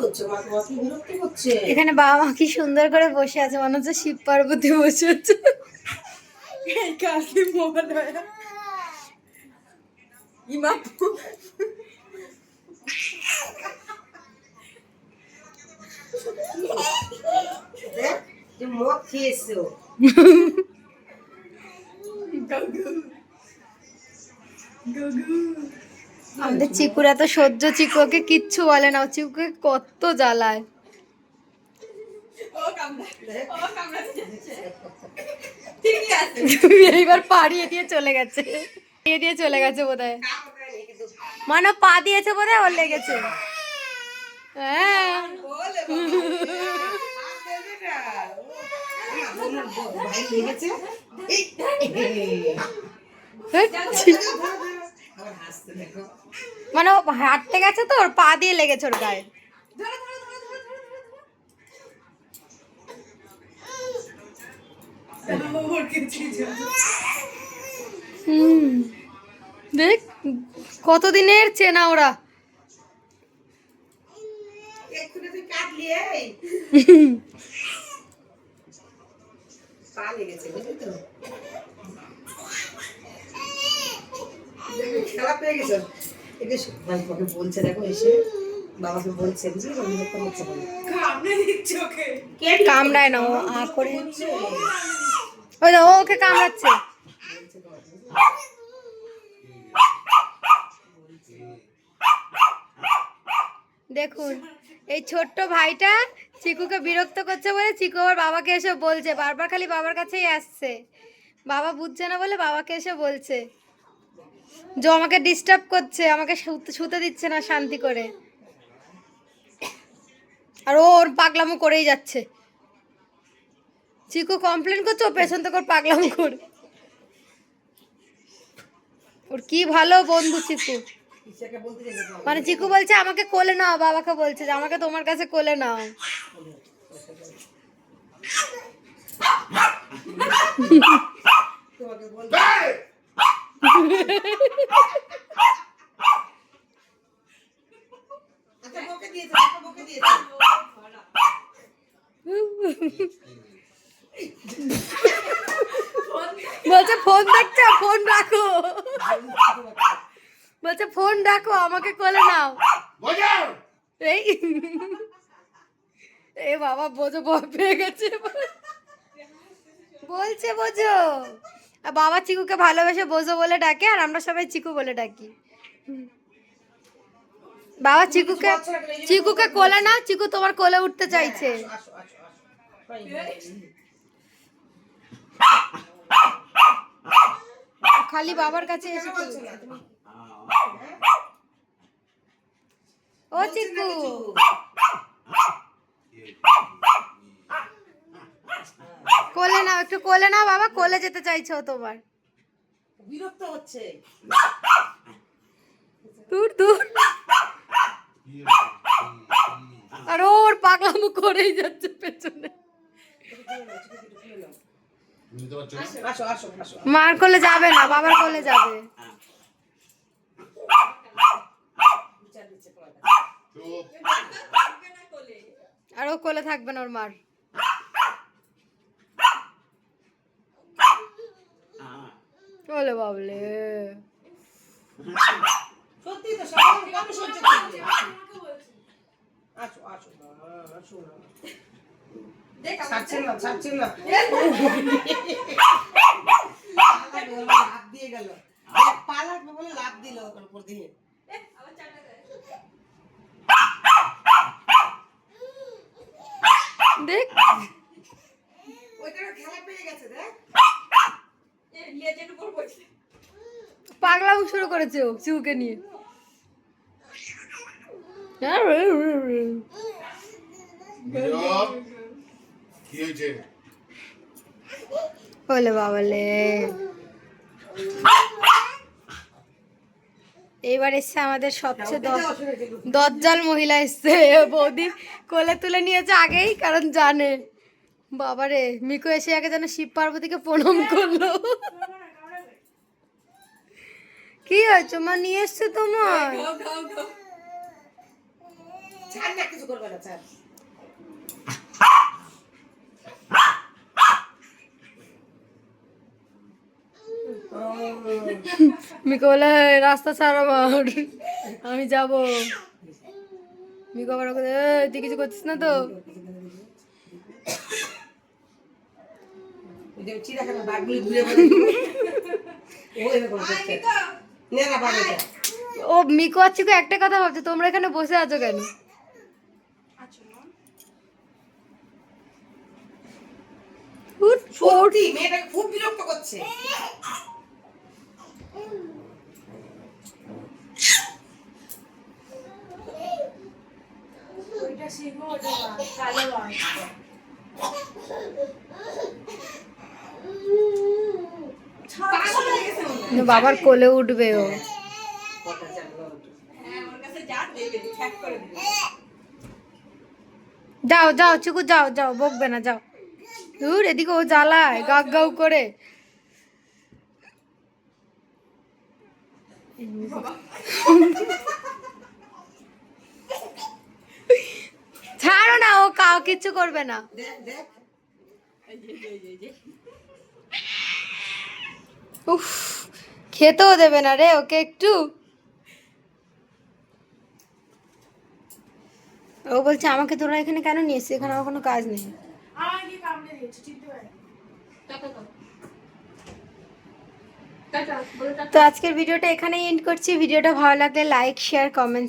করছ মা তোমাকে বিরক্ত করছে এখানে বাবা মা কি সুন্দর করে বসে আছে মনে হচ্ছে শিব পার্বতী বসে আছে। ইমা মদ খেয়েছো। আমাদের চিকুর এত সহ্য চিকুকে কিচ্ছু বলে না ও চিকুকে কত জ্বালায় এইবার পাড়িয়ে দিয়ে চলে গেছে পাড়িয়ে দিয়ে চলে গেছে বোধ হয় মানে পা দিয়েছে বোধ হয় ওর লেগেছে হ্যাঁ লেগেছে মানে ও হাঁটতে গেছে তো, ওর পা দিয়ে লেগেছে ওর গায়ে। দেখ, কতদিনের চেনা ওরা। পা লেগেছে, বুঝলি তো? খেলা পেয়ে গেছো একে ভাই তোকে বলছে দেখো এসে বাবাকে বলছে বুঝলি? তো বিরক্ত হচ্ছে বলে। কে কামড়ায় না ও আ করে ওই দেখো, ওকে কামড়াচ্ছে। দেখুন এই ছোট্ট ভাইটা চিকুকে বিরক্ত করছে বলে চিকু আবার বাবাকে এসে বলছে। বারবার খালি বাবার কাছেই আসছে। বাবা বুঝছে না বলে বাবাকে এসে বলছে। যে আমাকে ডিস্টার্ব করছে আমাকে শুতে- দিচ্ছে না শান্তি করে। আর ও ওর পাগলামো করেই যাচ্ছে। চিকু কমপ্লেন করছে ও পেছন থেকে ওর পাগলামো করে। ওর কি ভালো বন্ধু চিকু। মানে চিকু বলছে আমাকে কোলে নাও বাবাকে বলছে যে আমাকে তোমার কাছে কোলে নাও। তোমাকে বলছে আচ্ছা বলছে ফোন দেখছ? ফোন রাখো। বলছে ফোন রাখো আমাকে কোলে নাও। এই এ বাবা বোঝো পেয়ে গেছে। বলছে বোঝো। বাবা চিকুকে ভালোবেসে বোঝো বলে ডাকে আর আমরা সবাই চিকু বলে ডাকি। বাবা চিকুকে চিকুকে কোলে না চিকু তোমার কোলে উঠতে চাইছে। খালি বাবার কাছে এসে ও চিকু। কোলে নাও একটু কোলে নাও বাবা কোলে যেতে চাইছো ও তোমার। বিরক্ত হচ্ছে। দূর দূর। আর ওর পাগলামো করেই যাচ্ছে পেছনে। আসো আসো আসো। মার কোলে যাবে না বাবার কোলে যাবে। আর ও কোলে থাকবে না ওর মার। ওলে বাবলে। সত্যি তো সবাই কত সহ্য করবে আসো আসো আসো না ছাড়ছেন না ছাড়ছেন না। লাভ দিয়ে গেল পা লাগবে বলে লাভ দিল ওর উপর দিয়ে দেখ। ওইটা খেলা পেয়ে গেছে দেখ। পাগলামো শুরু করেছে ও চিউকে নিয়ে। বাবালে। এইবার এসছে আমাদের সবচেয়ে দজ্জাল মহিলা এসছে। বৌদি কোলে তুলে নিয়েছে আগেই, কারণ জানে। বাবারে, মিকো এসে আগে যেন শিব পার্বতীকে প্রণাম করল। কি হয়েছে? মা নিয়ে এসছে তোমার? মিকো বলে রাস্তা ছাড় আমার আমি যাব। মিকো আবার তুই কিছু করছিস না তো? বাঘগুলি ঘুরে। ও মিকো আর চিকু একটা কথা ভাবছে তোমরা এখানে বসে আছো কেন? খুব করছে পাগল হয়ে গেছে মনে হয়। বাবার কোলে উঠবে ও। যাও যাও, চুকু, যাও যাও, বকবে না, যাও। দূর এদিকে ও জ্বালায় গাউ গাউ করে। ছাড়ো না, ও কাউ কিচ্ছু করবে না। উফ। খেতেও দেবে না রে ওকে একটু। ও বলছে আমাকে তোরা এখানে কেন নিয়ে এসছিস? এখানে আমার কোনো কাজ নেই। তো আজকের ভিডিওটা এখানেই এন্ড করছি। ভিডিওটা ভালো লাগলে লাইক শেয়ার কমেন্ট